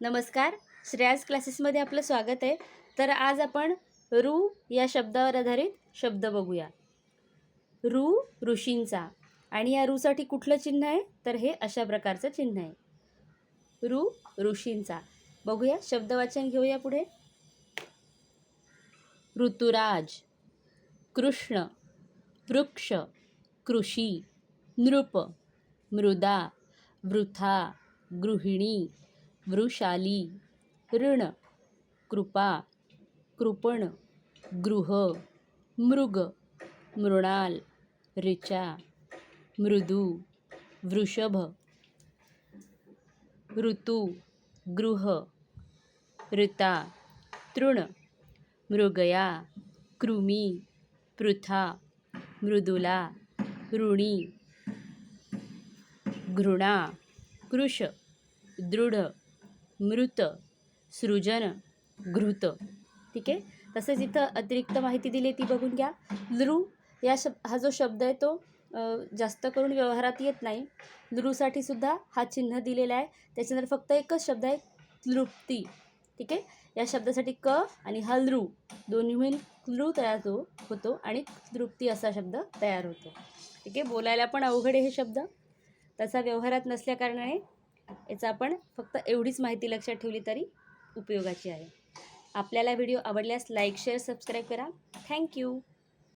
नमस्कार. श्रेयास क्लासेसमध्ये आपलं स्वागत आहे. तर आज आपण ऋ या शब्दावर आधारित शब्द बघूया. ऋ ऋषींचा. आणि या ऋसाठी कुठलं चिन्ह आहे? तर हे अशा प्रकारचं चिन्ह आहे. ऋ ऋषींचा. बघूया शब्दवाचन घेऊया पुढे. ऋतुराज. कृष्ण. वृक्ष. कृषी. नृप. मृदा. वृथा. गृहिणी. वृशाली ऋण कृपा कृपण गृह मृग मृणाल ऋचा मृदू वृषभ ऋतू गृह ऋता तृण मृगया कृमी पृथा मृदुला ऋणी घृणा कृश दृढ मृत सृजन घृत. ठीक आहे? तसेच इथं अतिरिक्त माहिती दिली ती बघून घ्या. लृ या शब हा जो शब्द आहे तो जास्त करून व्यवहारात येत नाही. लृसाठी सुद्धा हा चिन्ह दिलेला आहे. त्याच्यानंतर फक्त एकच शब्द आहे तृप्ती. ठीक आहे? या शब्दासाठी क आणि हा लृ. दोन्ही मिळून लू तयार हो होतो आणि तृप्ती असा शब्द तयार होतो. ठीक आहे? बोलायला पण अवघड आहे हे शब्द. तसा व्यवहारात नसल्याकारणाने याचा आपण फक्त एवढीच माहिती लक्षात ठेवली तरी उपयोगाची आहे. आपल्याला व्हिडिओ आवडल्यास लाईक शेअर सबस्क्राईब करा. Thank you